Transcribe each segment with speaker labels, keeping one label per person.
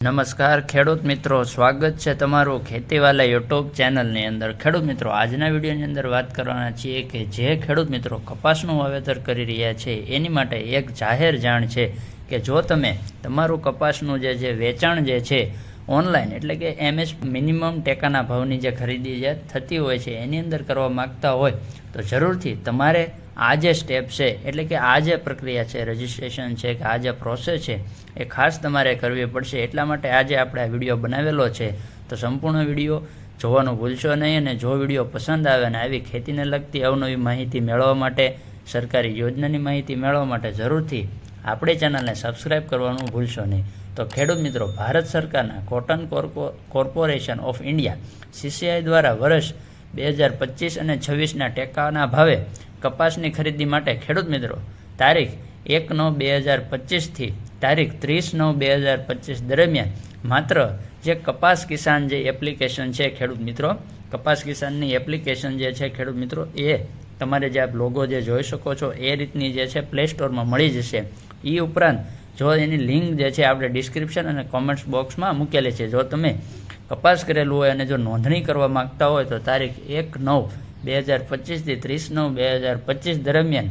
Speaker 1: નમસ્કાર, ખેડૂત મિત્રો. સ્વાગત છે તમારું ખેતીવાલા યુટ્યુબ ચેનલની અંદર. ખેડૂત મિત્રો, આજના વિડીયોની અંદર વાત કરવાના છીએ કે જે ખેડૂત મિત્રો કપાસનું વાવેતર કરી રહ્યા છે, એની માટે એક જાહેર જાણ છે કે જો તમે તમારું કપાસનું જે છે વેચાણ જે છે ઓનલાઈન, એટલે કે એમએસ મિનિમમ ટેકાના ભાવની જે ખરીદી જે થતી હોય છે, એની અંદર કરવા માગતા હોય, તો જરૂરથી તમારે આ જે સ્ટેપ છે, એટલે કે આ જે પ્રક્રિયા છે રજિસ્ટ્રેશન છે, કે આ જે પ્રોસેસ છે, એ ખાસ તમારે કરવી પડશે. એટલા માટે આજે આપણે આ વીડિયો બનાવેલો છે. તો સંપૂર્ણ વીડિયો જોવાનું ભૂલશો નહીં અને જો વીડિયો પસંદ આવે અને આવી ખેતીને લગતી અવનવી માહિતી મેળવવા માટે, સરકારી યોજનાની માહિતી મેળવવા માટે જરૂરથી આપણી ચેનલને સબસ્ક્રાઇબ કરવાનું ભૂલશો નહીં. તો ખેડૂત મિત્રો, ભારત સરકારના cotton corpo corporation of India C C I દ્વારા વર્ષ બે હજાર પચીસ અને છવ્વીસના ટેકાના ભાવે કપાસની ખરીદી માટે ખેડૂત મિત્રો, તારીખ એક નવ બે હજાર પચીસથી તારીખ ત્રીસ નવ બે હજાર પચીસ દરમિયાન માત્ર જે કપાસ કિસાન જે એપ્લિકેશન છે ખેડૂત મિત્રો, કપાસ કિસાનની એપ્લિકેશન જે છે ખેડૂત મિત્રો, એ તમારે જે આપ લોગો જે જોઈ શકો છો, એ રીતની જે છે પ્લે સ્ટોરમાં મળી જશે. એ ઉપરાંત જો એની લિંક જે છે આપણે ડિસ્ક્રિપ્શન અને કોમેન્ટ્સ બોક્સમાં મૂકેલી છે. જો તમે કપાસ કરેલું હોય અને જો નોંધણી કરવા માંગતા હોય તો તારીખ એક નવ બે હજાર પચીસથી ત્રીસ નવ બે હજાર પચીસ દરમિયાન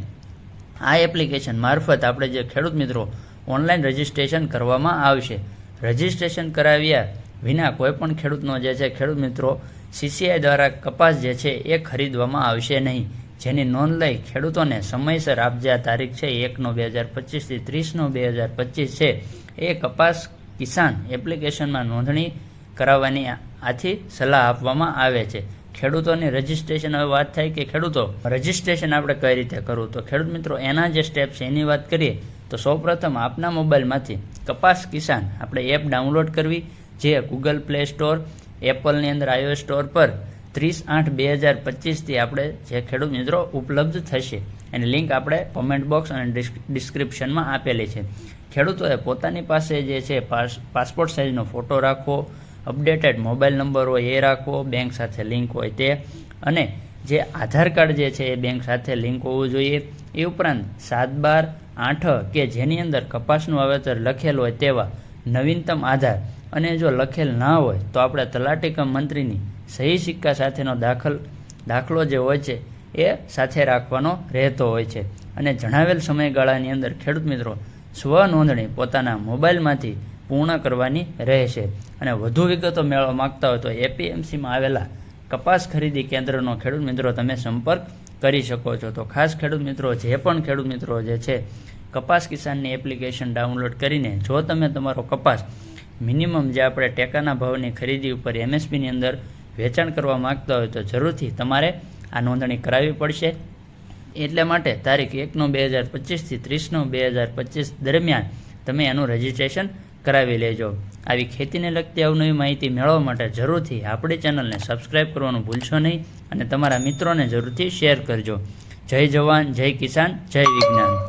Speaker 1: આ એપ્લિકેશન મારફત આપણે જે ખેડૂત મિત્રો ઓનલાઈન રજિસ્ટ્રેશન કરવામાં આવશે. રજિસ્ટ્રેશન કરાવ્યા વિના કોઈ પણ ખેડૂતનો જે છે, ખેડૂત મિત્રો સીસીઆઈ દ્વારા કપાસ જે છે એ ખરીદવામાં આવશે નહીં. જેની નોંધ લઈ ખેડૂતોને સમયસર આપજા તારીખ છે એકનો બે હજાર પચીસથી ત્રીસનો બે હજાર પચીસ છે. એ કપાસ કિસાન એપ્લિકેશનમાં નોંધણી કરાવવાની આથી સલાહ આપવામાં આવે છે. ખેડૂતોની રજિસ્ટ્રેશન હવે વાત થાય કે ખેડૂતો, રજિસ્ટ્રેશન આપણે કઈ રીતે કરવું? તો ખેડૂત મિત્રો, એના જે સ્ટેપ છે, એની વાત કરીએ, તો સૌપ્રથમ આપના મોબાઈલમાંથી કપાસ કિસાન આપણે એપ ડાઉનલોડ કરવી, જે ગૂગલ પ્લે સ્ટોર એપલની અંદર આઈઓ સ્ટોર પર ત્રીસ આઠ બે હજાર પચીસથી આપણે જે ખેડૂત મિત્રો ઉપલબ્ધ થશે. એની લિંક આપણે કોમેન્ટ બોક્સ અને ડિસ્ક્રિપ્શનમાં આપેલી છે. ખેડૂતોએ પોતાની પાસે જે છે પાસપોર્ટ સાઇઝનો ફોટો રાખવો અપડેટેડ મોબાઈલ નંબર હોય એ રાખવો, બેંક સાથે લિંક હોય તે. અને જે આધાર કાર્ડ જે છે એ બેંક સાથે લિંક હોવું જોઈએ. એ ઉપરાંત સાત બાર આઠ કે જેની અંદર કપાસનું વાવેતર લખેલ હોય તેવા નવીનતમ આધાર. અને જો લખેલ ના હોય તો આપણે તલાટીકમ મંત્રીની સહી સિક્કા સાથેનો દાખલ, દાખલો જે હોય છે એ સાથે રાખવાનો રહેતો હોય છે. અને જણાવેલ સમયગાળાની અંદર ખેડૂત મિત્રો સ્વ નોંધણી પોતાના મોબાઈલમાંથી પૂર્ણ કરવાની રહેશે. અને વધુ વિગતો મેળવવા માગતા હોય તો એપીએમસીમાં આવેલા કપાસ ખરીદી કેન્દ્રનો ખેડૂત મિત્રો તમે સંપર્ક કરી શકો છો. તો ખાસ ખેડૂત મિત્રો, જે પણ ખેડૂત મિત્રો જે છે, કપાસ કિસાનની એપ્લિકેશન ડાઉનલોડ કરીને જો તમે તમારો કપાસ મિનિમમ જે આપણે ટેકાના ભાવની ખરીદી ઉપર એમએસપીની અંદર વેચાણ કરવા માંગતા હોય તો જરૂરથી તમારે આ નોંધણી કરાવવી પડશે. એટલે માટે તારીખ એકનો બે હજાર પચીસથી ત્રીસનો બે હજાર પચીસ દરમિયાન તમે એનું રજિસ્ટ્રેશન કરાવી લેજો. આવી ખેતીને લગતી અવનવી માહિતી મેળવવા માટે જરૂરથી આપણી ચેનલને સબસ્ક્રાઇબ કરવાનું ભૂલશો નહીં અને તમારા મિત્રોને જરૂરથી શેર કરજો. જય જવાન, જય કિસાન, જય વિજ્ઞાન.